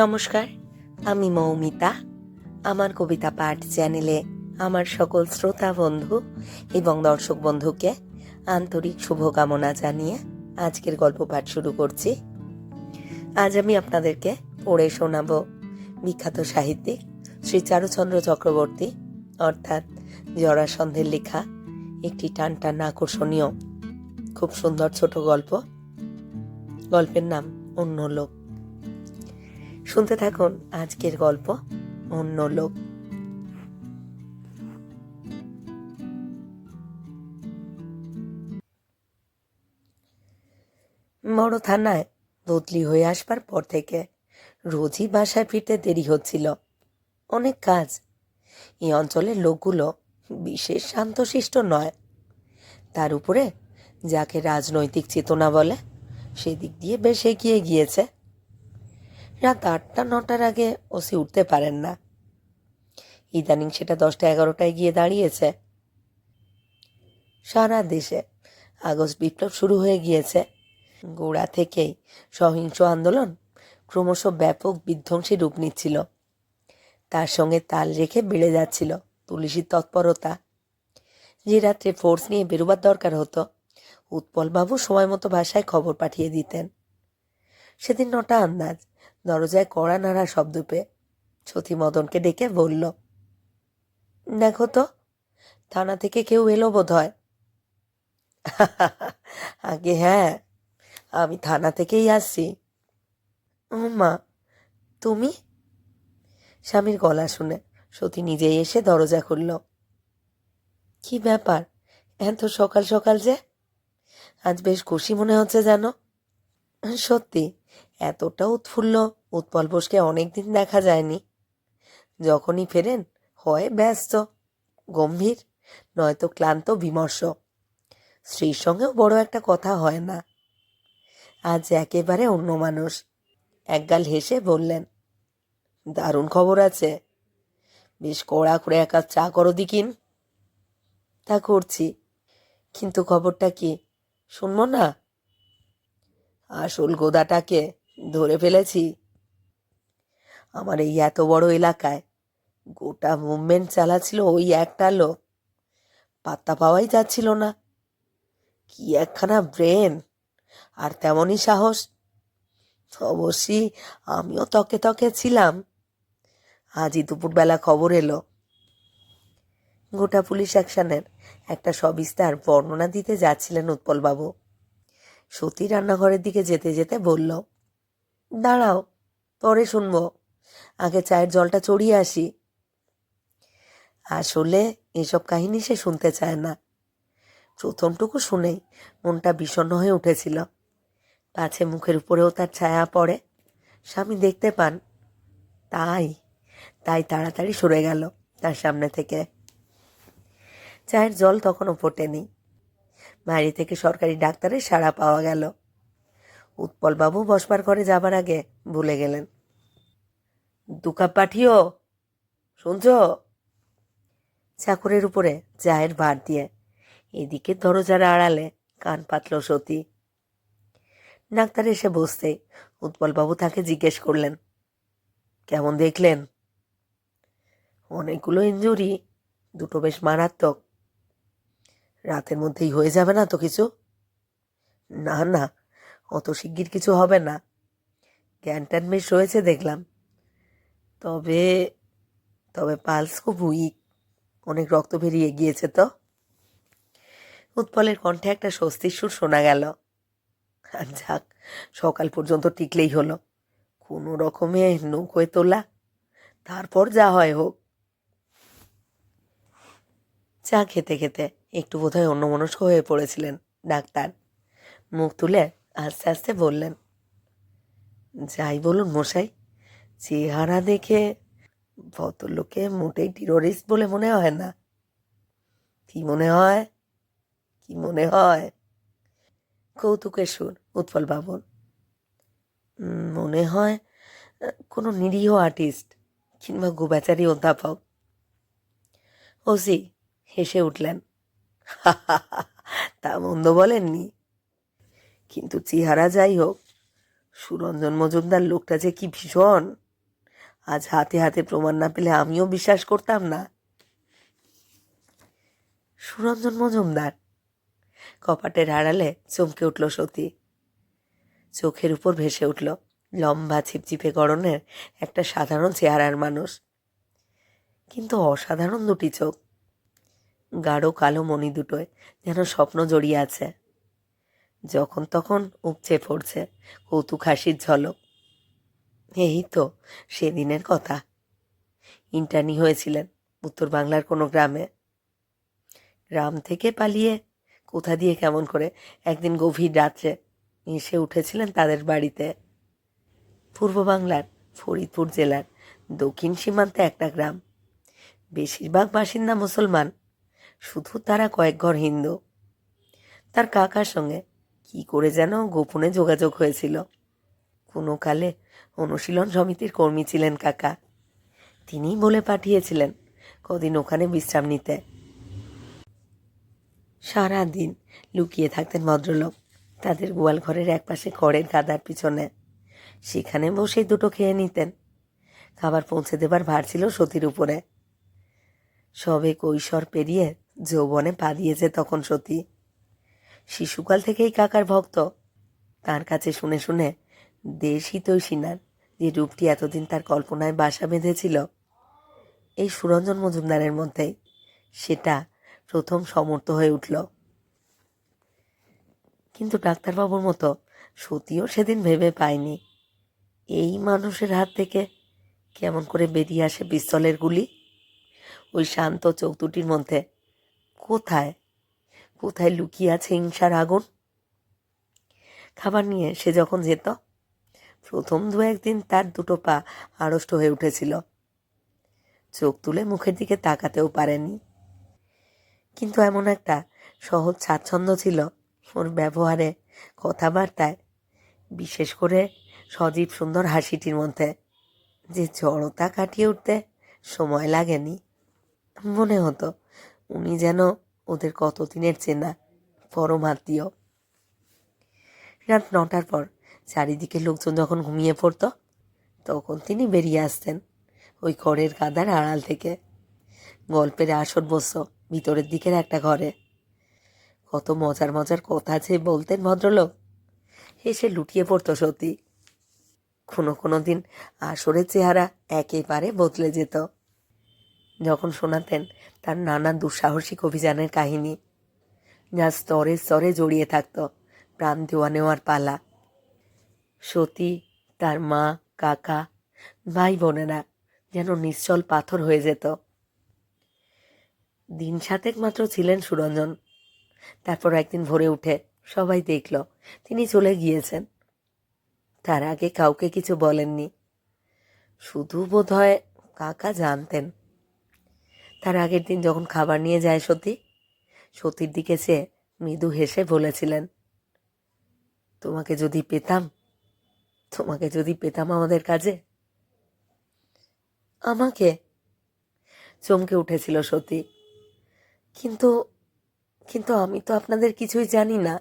নমস্কার, আমি মৌমিতা। আমার কবিতা পাঠ চ্যানেলে আমার সকল শ্রোতা বন্ধু এবং দর্শক বন্ধুকে আন্তরিক শুভকামনা জানিয়ে আজকের গল্প পাঠ শুরু করছি। আজ আমি আপনাদেরকে পড়ে শোনাব বিখ্যাত সাহিত্যিক শ্রী চারুচন্দ্র চক্রবর্তী, অর্থাৎ জরাসন্ধের লেখা একটি টান টান আকর্ষণীয়, খুব সুন্দর ছোট গল্প। গল্পের নাম অন্য লোক শুনতে থাকুন আজকের গল্প অন্য লোক। বড় থানায় বদলি হয়ে আসবার পর থেকে রোজই বাসায় ফিরতে দেরি হচ্ছিল। অনেক কাজ। এই অঞ্চলের লোকগুলো বিশেষ শান্তশিষ্ট নয়। তার উপরে যাকে রাজনৈতিক চেতনা বলে, সেদিক দিয়ে বেশ এগিয়ে গিয়েছে। রাত আটটা, নটার আগে ওসি উঠতে পারেন না। ইদানিং সেটা দশটা এগারোটায় গিয়ে দাঁড়িয়েছে। সারা দেশে আগস্ট বিপ্লব শুরু হয়ে গিয়েছে। গোড়া থেকেই সহিংস আন্দোলন ক্রমশ ব্যাপক বিধ্বংসী রূপ নিচ্ছিল। তার সঙ্গে তাল রেখে বেড়ে যাচ্ছিল পুলিশের তৎপরতা। যে রাত্রে ফোর্স নিয়ে বেরোবার দরকার হতো, উৎপলবাবু সময় মতো ভাষায় খবর পাঠিয়ে দিতেন। সেদিন নটা আন্দাজ। দরজায় কড়া নাড়া শব্দ পেয়ে সতী মদনকে ডেকে বলল, দেখো তো, থানা থেকে কেউ এলো বোধ হয় আগে হ্যাঁ আমি থানা থেকেই আসছি। ও মা, তুমি? স্বামীর গলা শুনে সতী নিজেই এসে দরজা খুলল। কি ব্যাপার, এত সকাল সকাল যে? আজ বেশ খুশি মনে হচ্ছে যেন? সত্যি এতটা উৎফুল্ল, উৎপল বোসকে অনেকদিন দেখা যায়নি। যখনই ফেরেন, হয় ব্যস্ত, গম্ভীর, নয়তো ক্লান্ত, বিমর্ষ। স্ত্রীর সঙ্গেও বড় একটা কথা হয় না। আজ একেবারে অন্য মানুষ। একগাল হেসে বললেন, দারুণ খবর আছে। বেশ কড়া করে এক চা করো দিকিন। তা করছি। কিন্তু খবরটা কি? শুনব না? আসল গোদাটাকে ধরে ফেলেছি। আমার এই এত বড় এলাকায় গোটা মুভমেন্ট চালাচ্ছিল ওই একটা লোক। পাত্তা পাওয়াই যাচ্ছিল না। কি একখানা ব্রেন আর তেমনই সাহস। অবশ্যই আমিও তকে তকে ছিলাম। আজই দুপুরবেলা খবর এলো। গোটা পুলিশ অ্যাকশনের একটা সবিস্তার বর্ণনা দিতে যাচ্ছিলেন উৎপলবাবু। সতী রান্নাঘরের দিকে যেতে যেতে বলল দাঁড়াও, পরে শুনব। আগে চায়ের জলটা চড়িয়ে আসি। আসলে এসব কাহিনী সে শুনতে চায় না। প্রথমটুকু শুনেই মনটা বিষণ্ণ হয়ে উঠেছিল। পাছে মুখের উপরেও তার ছায়া পড়ে। স্বামী দেখতে পান। তাই তাই তাড়াতাড়ি সরে গেল তার সামনে থেকে। চায়ের জল তখনও ফোটেনি। বাইরে থেকে সরকারি ডাক্তারের সাড়া পাওয়া গেল। উৎপলবাবু বসবার ঘরে যাবার আগে ভুলে গেলেন। দু কাপ পাঠিও, শুনছ? চাকরের উপরে চায়ের ভার দিয়ে এদিকে দরজার আড়ালে কান পাতল সতী। ডাক্তার এসে বসতেই উৎপলবাবু তাকে জিজ্ঞেস করলেন, কেমন দেখলেন? অনেকগুলো ইঞ্জুরি, দুটো বেশ মারাত্মক। রাতের মধ্যেই হয়ে যাবে না তো কিছু? না না অত শিগগির কিছু হবে না। জ্ঞান ট্যান বেশ রয়েছে দেখলাম। তবে তবে পালস খুব উইক অনেক রক্ত বেরিয়ে গিয়েছে তো। উৎপলের কণ্ঠে একটা স্বস্তির সুর শোনা গেল। আর যাক, সকাল পর্যন্ত টিকলেই হলো। কোনো রকমে নৌকোয় তোলা। তারপর যা হয় হোক। চা খেতে খেতে একটু বোধহয় অন্যমনস্ক হয়ে পড়েছিলেন ডাক্তার। মুখ তুলে আস্তে আস্তে বললেন, যাই বলুন মশাই, চেহারা দেখে ভদ্রলোকে মোটেই টেরোরিস্ট বলে মনে হয় না। কি মনে হয়? কি মনে হয়? কৌতুকের সুর উৎপল বাবুর মনে হয় কোনো নিরীহ আর্টিস্ট কিংবা গোবাচারী অধ্যাপক। ওসি, হেসে উঠলেন। তা মন্দ বলেননি। কিন্তু চেহারা যাই হোক, সুরঞ্জন মজুমদার লোকটা যে কি ভীষণ। আজ হাতে হাতে প্রমাণ না পেলে আমিও বিশ্বাস করতাম না। সুরঞ্জন মজুমদার, কপাটের আড়ালে চমকে উঠল সতী। চোখের উপর ভেসে উঠল লম্বা ছিপছিপে গড়নের একটা সাধারণ চেহারার মানুষ। কিন্তু অসাধারণ দুটি চোখ, গাঢ় কালো মণি দুটোয় যেন স্বপ্ন জড়িয়ে আছে। যখন তখন উপচে পড়ছে কৌতুক হাসির ঝলক। এই তো সেদিনের কথা। ইন্টার্নি হয়েছিলেন উত্তর বাংলার কোনো গ্রামে। গ্রাম থেকে পালিয়ে কোথা দিয়ে কেমন করে একদিন গভীর রাত্রে এসে উঠেছিলেন তাদের বাড়িতে। পূর্ব বাংলার ফরিদপুর জেলার দক্ষিণ সীমান্তে একটা গ্রাম। বেশিরভাগ বাসিন্দা মুসলমান, শুধু তারা কয়েক ঘর হিন্দু। তার কাকার সঙ্গে কি করে যেন গোপনে যোগাযোগ হয়েছিল। কোনো কালে অনুশীলন সমিতির কর্মী ছিলেন কাকা। তিনিই বলে পাঠিয়েছিলেন, কদিন ওখানে বিশ্রাম নিতে? সারা দিন লুকিয়ে থাকতেন ভদ্রলোক। তাদের গোয়াল ঘরের একপাশে খড়ের গাদার পিছনে। সেখানে বসেই দুটো খেয়ে নিতেন। খাবার পৌঁছে দেবার ভার ছিল সতীর উপরে। সবে কৈশোর পেরিয়ে যৌবনে পা দিয়েছে তখন সতী। শিশুকাল থেকেই কাকার ভক্ত। তার কাছে শুনে শুনে দেশ হিতৈষিনার যে রূপটি এতদিন তার কল্পনায় বাসা বেঁধেছিল, এই সুরঞ্জন মজুমদারের মধ্যেই সেটা প্রথম সমর্থ হয়ে উঠল। কিন্তু ডাক্তারবাবুর মতো সতীও সেদিন ভেবে পায়নি, এই মানুষের হাত থেকে কেমন করে বেরিয়ে আসে পিস্তলের গুলি? ওই শান্ত চোখ দুটির মধ্যে কোথায় কোথায় লুকিয়ে আছে হিংসার আগুন? খাবার নিয়ে সে যখন যেত, প্রথম দু একদিন তার দুটো পা আড়ষ্ট হয়ে উঠেছিল। চোখ তুলে মুখের দিকে তাকাতেও পারেনি। কিন্তু এমন একটা সহজ স্বাচ্ছন্দ্য ছিল ওর ব্যবহারে, কথাবার্তায়, বিশেষ করে সজীব সুন্দর হাসিটির মধ্যে, যে জড়তা কাটিয়ে উঠতে সময় লাগেনি। মনে হতো, উনি যেন ওদের কতদিনের চেনা? পরম আত্মীয়। রাত নটার পর চারিদিকে লোকজন যখন ঘুমিয়ে পড়তো, তখন তিনি বেরিয়ে আসতেন ওই খড়ের কাদার আড়াল থেকে। গল্পের আসর বসত ভিতরের দিকের একটা ঘরে। কত মজার মজার কথা যে বলতেন ভদ্রলোক। হেসে লুটিয়ে পড়তো সত্যি কোনো কোনো দিন আসরের চেহারা একেবারে বদলে যেত। যখন শোনাতেন তার নানা দুঃসাহসিক অভিযানের কাহিনী, যা স্তরে স্তরে জড়িয়ে থাকত প্রাণ দেওয়া নেওয়ার পালা। সতী, তার মা, কাকা ভাই বোনেরা যেন নিশ্চল পাথর হয়ে যেত। দিন সাতেক মাত্র ছিলেন সুরঞ্জন। তারপর একদিন ভোরে উঠে সবাই দেখল তিনি চলে গিয়েছেন। তার আগে কাউকে কিছু বলেননি। শুধু বোধ হয় কাকা জানতেন। তার আগের দিন যখন খাবার নিয়ে যায় সতী, সতীর দিকে সে মৃদু হেসে বলেছিলেন, তোমাকে যদি পেতাম, তোমাকে যদি পেতাম আমাদের কাজে? আমাকে? চমকে উঠেছিল সতী, কিন্তু কিন্তু আমি তো আপনাদের কিছুই জানি না।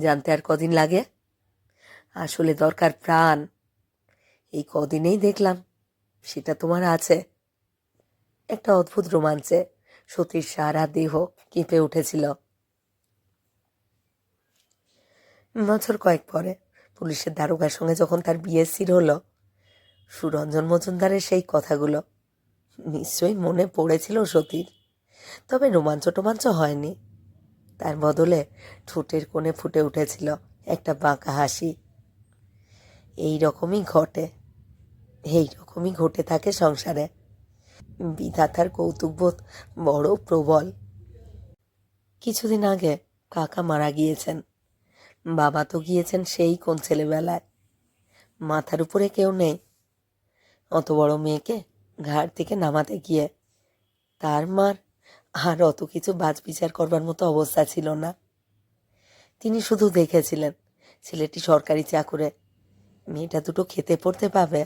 জানতে আর কদিন লাগে? আসলে দরকার প্রাণ। এই কদিনেই দেখলাম সেটা তোমার আছে। একটা অদ্ভুত রোমাঞ্চে সতীর সারা দেহ কেঁপে উঠেছিল। বছর কয়েক পরে পুলিশের দারোগার সঙ্গে যখন তার বিএসসির হলো, সুরঞ্জন মজুমদারের সেই কথাগুলো নিশ্চয়ই মনে পড়েছিল সতীর। তবে রোমাঞ্চ টোমাঞ্চ হয়নি। তার বদলে ঠোঁটের কোণে ফুটে উঠেছিল একটা বাঁকা হাসি। এই রকমই ঘটে, এই রকমই ঘটে থাকে সংসারে। বিধাতার কৌতুকবোধ বড় প্রবল। কিছুদিন আগে কাকা মারা গিয়েছেন। বাবা তো গিয়েছেন সেই কোন ছেলেবেলায়। মাথার উপরে কেউ নেই। অত বড় মেয়েকে ঘাট থেকে নামাতে গিয়ে তার মার আর অত কিছু বাজ বিচার করবার মতো অবস্থা ছিল না। তিনি শুধু দেখেছিলেন ছেলেটি সরকারি চাকুরে। মেয়েটা দুটো খেতে পড়তে পাবে।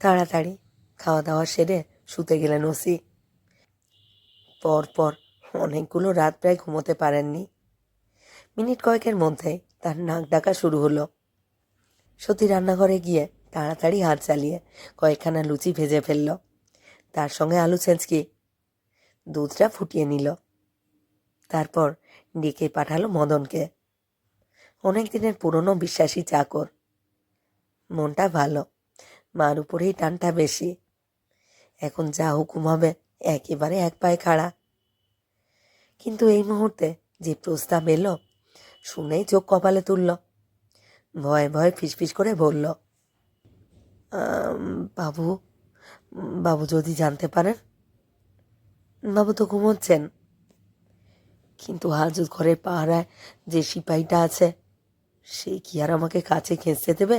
তাড়াতাড়ি খাওয়া দাওয়া সেরে শুতে গেলেন ওসি। পরপর অনেকগুলো রাত প্রায় ঘুমোতে পারেননি। মিনিট কয়েকের মধ্যেই তার নাক ডাকা শুরু হলো। সতী রান্নাঘরে গিয়ে তাড়াতাড়ি হাত চালিয়ে কয়েকখানা লুচি ভেজে ফেলল। তার সঙ্গে আলু ছেঁচকি, দুধটা ফুটিয়ে নিল। তারপর ডেকে পাঠালো মদনকে। অনেক দিনের পুরনো বিশ্বাসী চাকর। মনটা ভালো। মার উপরেই টানটা বেশি। এখন যা হুকুম হবে, একেবারে এক পায়ে খাড়া। কিন্তু এই মুহূর্তে যে প্রস্তাব এলো, শুনেই চোখ কপালে তুলল। ভয়ে ভয়ে ফিসফিস করে বলল বাবু বাবু যদি জানতে পারেন, বাবু তো ঘুমোচ্ছেন। কিন্তু হাজত ঘরের পাহারায় যে সিপাহীটা আছে, সে কি আর আমাকে কাছে খেঁচতে দেবে?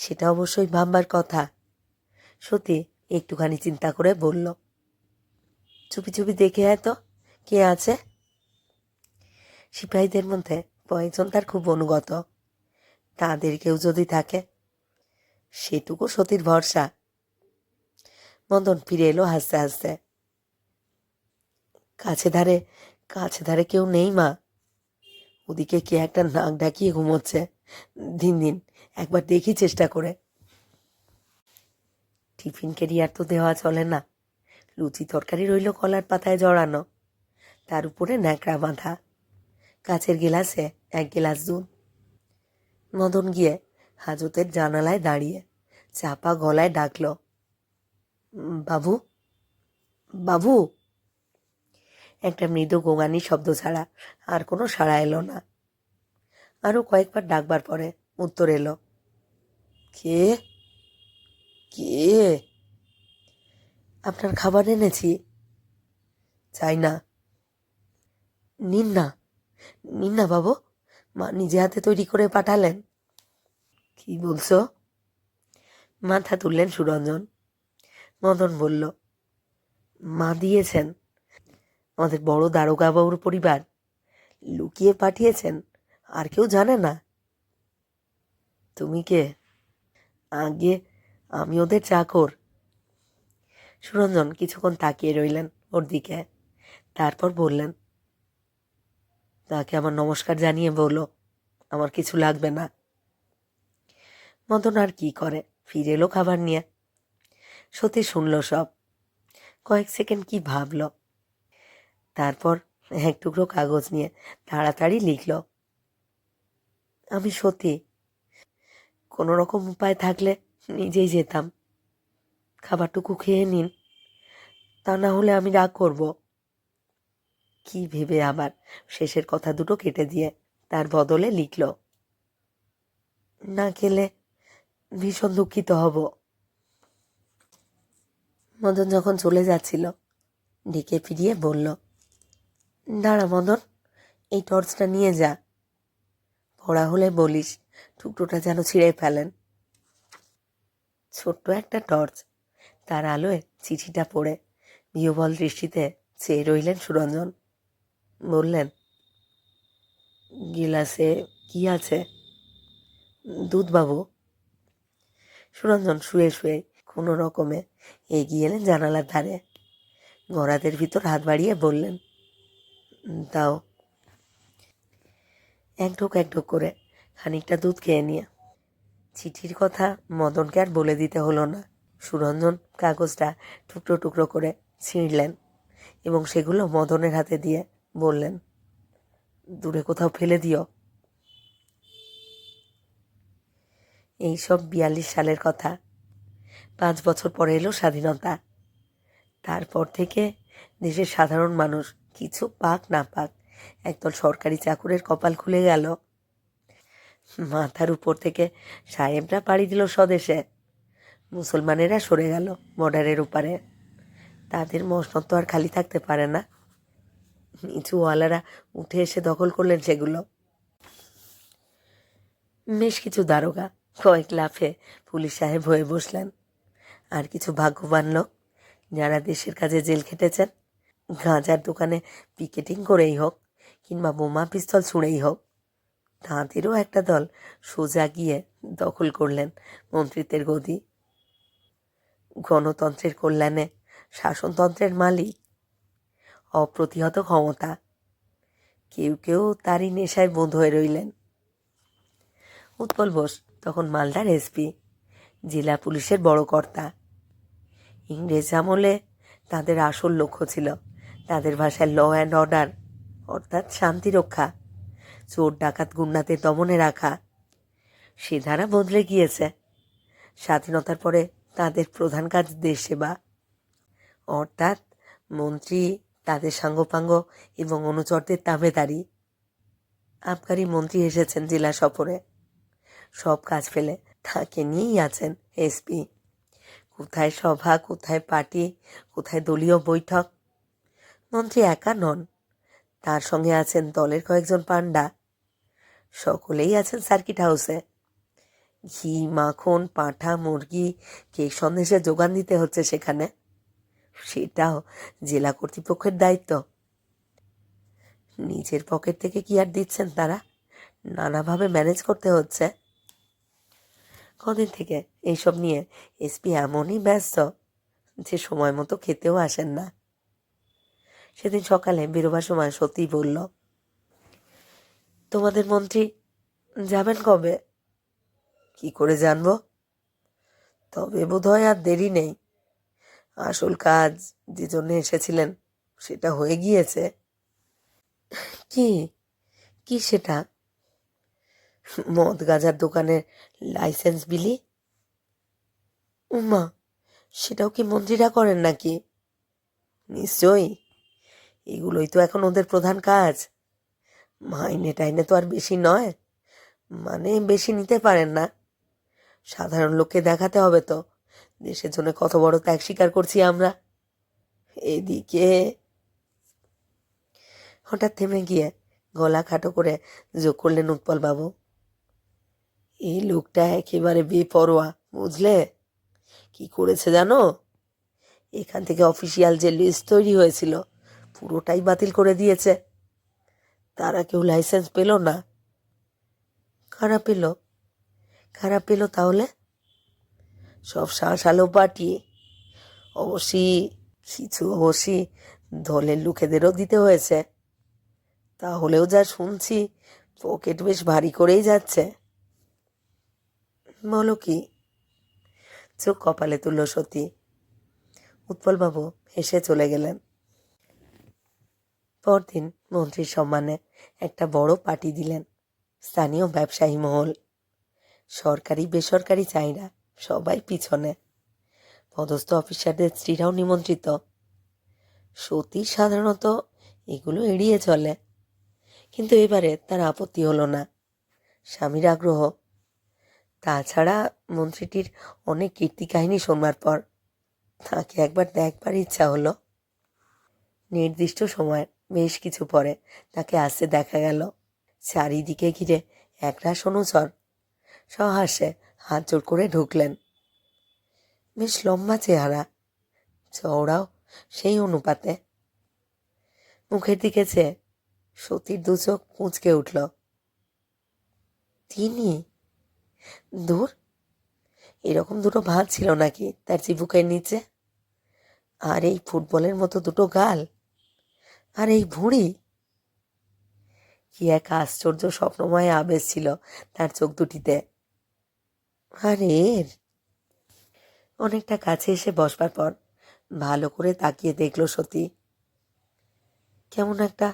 সেটা অবশ্যই ভাববার কথা। সতী একটুখানি চিন্তা করে বলল, চুপি চুপি দেখে আয় তো, কে আছে? সিপাহীদের মধ্যে কয়েকজন তার খুব অনুগত। তাদের কেউ যদি থাকে, সেটুকু সতীর ভরসা। মদন ফিরে এলো হাসতে হাসতে। কাছে ধারে কাছে ধারে কেউ নেই মা। ওদিকে কে একটা নাক ডাকিয়ে ঘুমোচ্ছে, দিন দিন। একবার দেখি চেষ্টা করে। টিফিন কেরিয়ার তো দেওয়া চলে না। লুচি তরকারি রইল কলার পাতায় জড়ানো। তার উপরে ন্যাকড়া বাঁধা। কাছের গিলাসে এক গিলাস দুধ। মদন গিয়ে হাজতের জানালায় দাঁড়িয়ে চাপা গলায় ডাকলো "উম, বাবু বাবু! একটা মৃদু গোঙানি শব্দ ছাড়া আর কোনো সাড়া এলো না। আরও কয়েকবার ডাকবার পরে উত্তর এলো কে? কে? আপনার খাবার এনেছি। চাই না। নিন না। নিন না বাবু। মা নিজে হাতে তৈরি করে পাঠালেন। কি বলছো? মাথা তুললেন সুরঞ্জন। মদন বলল, মা দিয়েছেন। আমাদের বড় দারোগা বাবুর পরিবার। লুকিয়ে পাঠিয়েছেন। আর কেউ জানে না। তুমি কে? আগে আমি ওদের চাকর। সুরঞ্জন কিছুক্ষণ তাকিয়ে রইলেন ওর দিকে। তারপর বললেন, তাকে আমার নমস্কার জানিয়ে বলো, আমার কিছু লাগবে না। মদন আর কি করে, ফিরে এলো খাবার নিয়ে। সতী শুনলো সব। কয়েক সেকেন্ড কি ভাবলো। তারপর এক টুকরো কাগজ নিয়ে তাড়াতাড়ি লিখল, আমি সত্যি কোনো রকম উপায় থাকলে নিজেই যেতাম। খাবারটুকু খেয়ে নিন। তা না হলে আমি রাগ করব। কি ভেবে আবার শেষের কথা দুটো কেটে দিয়ে তার বদলে লিখল। না খেলে ভীষণ দুঃখিত হব। মদন যখন চলে যাচ্ছিল, ডেকে ফিরিয়ে বলল, দাঁড়া মদন, এই টর্চটা নিয়ে যা। পড়া হলে বলিস। টুকরোটা যেন ছিঁড়ে ফেলেন। ছোট্ট একটা টর্চ, তার আলোয় চিঠিটা পড়ে। বিহবল দৃষ্টিতে চেয়ে রইলেন সুরঞ্জন। বললেন, গিলাসে কি আছে? দুধ বাবু সুরঞ্জন শুয়ে শুয়ে কোনো রকমে এগিয়ে এলেন জানালার ধারে। গড়াদের ভিতর হাত বাড়িয়ে বললেন দাও। এক ঢোক এক ঢোক করে খানিকটা দুধ খেয়ে নিয়ে। চিঠির কথা মদনকে আর বলে দিতে হলো না। সুরঞ্জন কাগজটা টুকরো টুকরো করে ছিঁড়লেন এবং সেগুলো মদনের হাতে দিয়ে বললেন, দূরে কোথাও ফেলে দিও। এই সব বিয়াল্লিশ সালের কথা। পাঁচ বছর পরে এলো স্বাধীনতা। তারপর থেকে দেশের সাধারণ মানুষ কিছু পাক না পাক একদল সরকারি চাকুরের কপাল খুলে গেল। মাথার উপর থেকে সাহেবরা পাড়ি দিল স্বদেশে। মুসলমানেরা সরে গেল বর্ডারের ওপারে। তাদের মসনদ তো আর খালি থাকতে পারে না। নিচুওয়ালারা উঠে এসে দখল করলেন সেগুলো। বেশ কিছু দারোগা কয়েক লাফে পুলিশ সাহেব হয়ে বসলেন। আর কিছু ভাগ্যবান লোক যারা দেশের কাজে জেল খেটেছেন, গাঁজার দোকানে পিকেটিং করেই হোক কিংবা বোমা পিস্তল ছুঁড়েই হোক তাঁদেরও একটা দল সোজা গিয়ে দখল করলেন মন্ত্রিত্বের গদি। গণতন্ত্রের কল্যাণে শাসনতন্ত্রের মালিক, অপ্রতিহত ক্ষমতা। কেউ কেউ তারই নেশায় বন্ধ হয়ে রইলেন। উৎপল বোস, তখন মালদার এসপি, জেলা পুলিশের বড় কর্তা। ইংরেজ আমলে তাদের আসল লক্ষ্য ছিল তাদের ভাষায় ল অ্যান্ড অর্ডার অর্থাৎ শান্তি রক্ষা। চোর ডাকাত গুন্ডাতে দমনে রাখা। সে ধারা বদলে গিয়েছে। স্বাধীনতার পরে তাদের প্রধান কাজ দেশ সেবা। অর্থাৎ মন্ত্রী, তাদের সাঙ্গপাঙ্গ এবং অনুচরদের তাবেদারি। আবগারি মন্ত্রী এসেছেন জেলা সফরে। সব কাজ ফেলে তাকে নিয়েই আছেন এসপি। কোথায় সভা, কোথায় পার্টি, কোথায় দলীয় বৈঠক? মন্ত্রী একা নন। তার সঙ্গে আছেন দলের কয়েকজন পান্ডা সকলেই আছেন সার্কিট হাউসে। ঘি, মাখন, পাঁঠা, মুরগি, কেক সন্দেশে যোগান দিতে হচ্ছে সেখানে। সেটাও জেলা কর্তৃপক্ষের দায়িত্ব। নিজের পকেট থেকে কি আর দিচ্ছেন তারা? নানাভাবে ম্যানেজ করতে হচ্ছে। কদিন থেকে এইসব নিয়ে এসপি এমনই ব্যস্ত যে সময় মতো খেতেও আসেন না। সেদিন সকালে বেরোবার সময় সত্যিই বলল তোমাদের মন্ত্রী যাবেন কবে? কি করে জানব? তবে বোধহয় আর দেরি নেই। আসল কাজ যে জন্য এসেছিলেন সেটা হয়ে গিয়েছে। কি? কি সেটা? মদ গাজার দোকানের লাইসেন্স বিলি? উমা, সেটাও কি মন্ত্রীরা করেন নাকি? নিশ্চয়ই। এগুলোই তো এখন ওদের প্রধান কাজ। মাইনে টাইনে তো আর বেশি নয়। মানে বেশি নিতে পারেন না। সাধারণ লোককে দেখাতে হবে তো। দেশের জন্য কত বড় ত্যাগ স্বীকার করছি আমরা। এদিকে হঠাৎ থেমে গিয়ে গলা খাটো করে যোগ করলেন উৎপল বাবু এই লোকটা একেবারে বেপরোয়া, বুঝলে? কি করেছে জানো? এখান থেকে অফিসিয়াল যে লিস্ট তৈরি হয়েছিল, পুরোটাই বাতিল করে দিয়েছে। তারা কেউ লাইসেন্স পেল না। কারা পেল কারা পেল তাহলে? সব শাঁস আলো পার্টি অবশ্যই কিছু অবশ্যই দলের লোকেদেরও দিতে হয়েছে। তাহলেও যা শুনছি পকেট বেশ ভারী করেই যাচ্ছে। বলো কি? চোখ কপালে তুলল সতী। উৎপলবাবু হেসে চলে গেলেন। পরদিন মন্ত্রীর সম্মানে একটা বড় পার্টি দিলেন স্থানীয় ব্যবসায়ী মহল। সরকারি, বেসরকারি চাহিদা সবাই পিছনে। পদস্থ অফিসারদের স্ত্রীরাও নিমন্ত্রিত। সতী সাধারণত এগুলো এড়িয়ে চলে। কিন্তু এবারে তার আপত্তি হলো না। স্বামীর আগ্রহ। তাছাড়া মন্ত্রীটির অনেক কীর্তি কাহিনী শোনবার পর তাকে একবার দেখবার ইচ্ছা হলো। নির্দিষ্ট সময়ের বেশ কিছু পরে তাকে আসতে দেখা গেল। চারিদিকে ঘিরে একরাশ অনুচর। সহাসে হাত জোর করে ঢুকলেন। বেশ লম্বা চেহারা, চওড়াও সেই অনুপাতে। মুখের দিকে চেয়ে সতীর দু চোখ কুঁচকে উঠল। তিনি? দূর? এরকম দুটো ভাত ছিল নাকি তার চিবুকের নিচে? আর এই ফুটবলের মতো দুটো গাল? আর এই ভুঁড়ি? কি এক আশ্চর্য স্বপ্নময় আবেশ ছিল তার চোখ দুটিতে। আর এর। অনেকটা কাছে এসে বসবার পর ভালো করে তাকিয়ে দেখল সতী। কেমন একটা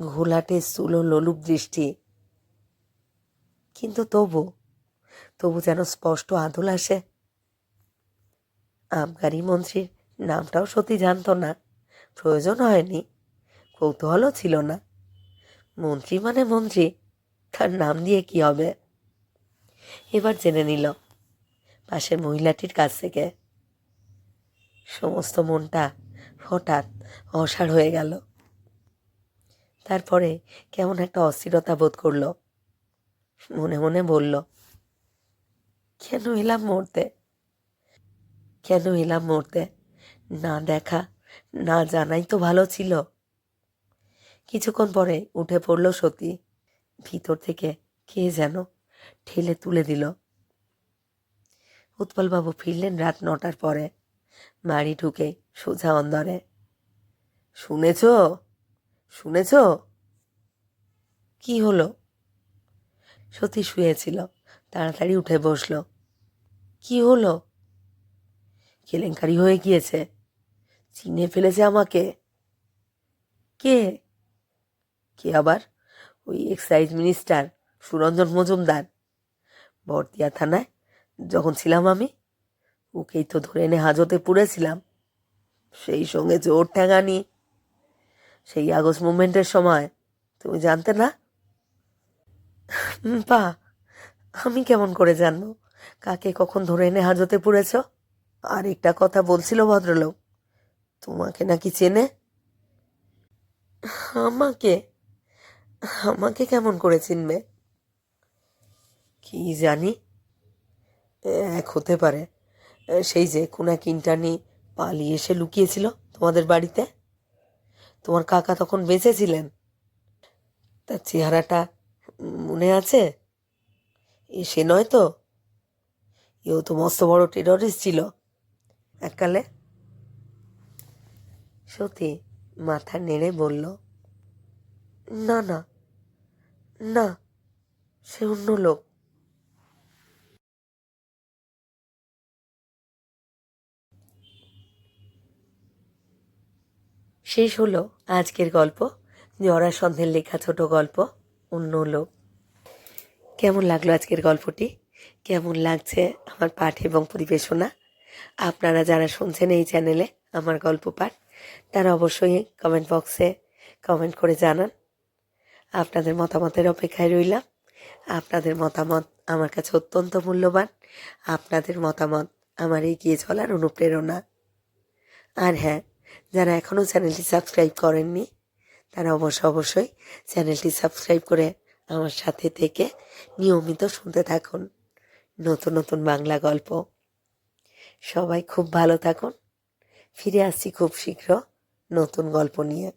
ঘোলাটে স্থূল লোলুপ দৃষ্টি। কিন্তু তবু তবু যেন স্পষ্ট আদল আসে। আবগারি মন্ত্রীর নামটাও সতী জানতো না। প্রয়োজন হয়নি। কৌতূহলও ছিল না। মন্ত্রী মানে মন্ত্রী, তার নাম দিয়ে কি হবে? এবার জেনে নিল পাশের মহিলাটির কাছ থেকে। সমস্ত মনটা হঠাৎ অসাড় হয়ে গেল। তারপরে কেমন একটা অস্থিরতা বোধ করল। মনে মনে বলল, কেন এলাম মরতে? কেন এলাম মরতে? না দেখা, না জানাই তো ভালো ছিল। কিছুক্ষণ পরে উঠে পড়ল সতী। ভিতর থেকে কে যেন ঠেলে তুলে দিল। উৎপলবাবু ফিরলেন রাত নটার পরে। বাড়ি ঢুকে সোজা অন্দরে। শুনেছ? শুনেছ? কি হলো? সতী শুয়েছিল, তাড়াতাড়ি উঠে বসল। কি হলো? কেলেঙ্কারি হয়ে গিয়েছে। চিনে ফেলেছে আমাকে। কে? কে আবার? ওই এক্সাইজ মিনিস্টার সুরঞ্জন মজুমদার। বর্দিয়া থানায় যখন ছিলাম আমি, ওকেই তো ধরে এনে হাজতে পুড়েছিলাম সেই সঙ্গে জোর ঠ্যাঙানি সেই আগস্ট মুভমেন্টের সময়, তুমি জানতে না? পা আমি কেমন করে জানব? কাকে কখন ধরে এনে হাজতে পুড়েছ আর একটা কথা বলছিল ভদ্রলোক। তোমাকে নাকি চেনে? আমাকে? আমাকে কেমন করে চিনবে? কি জানি? এক হতে পারে। সেই যে কোনা কিনটানি পালিয়ে এসে লুকিয়েছিল তোমাদের বাড়িতে? তোমার কাকা তখন বেঁচে ছিলেন তার চেহারাটা মনে আছে? এ, সে নয় তো? এও তো মস্ত বড় টেররিস্ট ছিল। এককালে? সত্যি মাথা নেড়ে বলল, না না না, সে অন্য লোক। শেষ হলো আজকের গল্প, জরা জরাসন্ধের লেখা ছোট গল্প, অন্য লোক। কেমন লাগল আজকের গল্পটি? কেমন লাগছে আমার পাঠ এবং পরিবেশনা? আপনারা যারা শুনছেন এই চ্যানেলে আমার গল্প পাঠ, তারা অবশ্যই কমেন্ট বক্সে কমেন্ট করে জানান। আপনাদের মতামতের অপেক্ষায় রইলাম। আপনাদের মতামত আমার কাছে অত্যন্ত মূল্যবান। আপনাদের মতামত আমার এগিয়ে চলার অনুপ্রেরণা। আর হ্যাঁ যারা এখনও চ্যানেলটি সাবস্ক্রাইব করেননি, তারা অবশ্য অবশ্যই চ্যানেলটি সাবস্ক্রাইব করে আমার সাথে থেকে নিয়মিত শুনতে থাকুন। নতুন নতুন বাংলা গল্প। সবাই খুব ভালো থাকুন। ফিরে আসছি খুব শীঘ্র নতুন গল্প নিয়ে।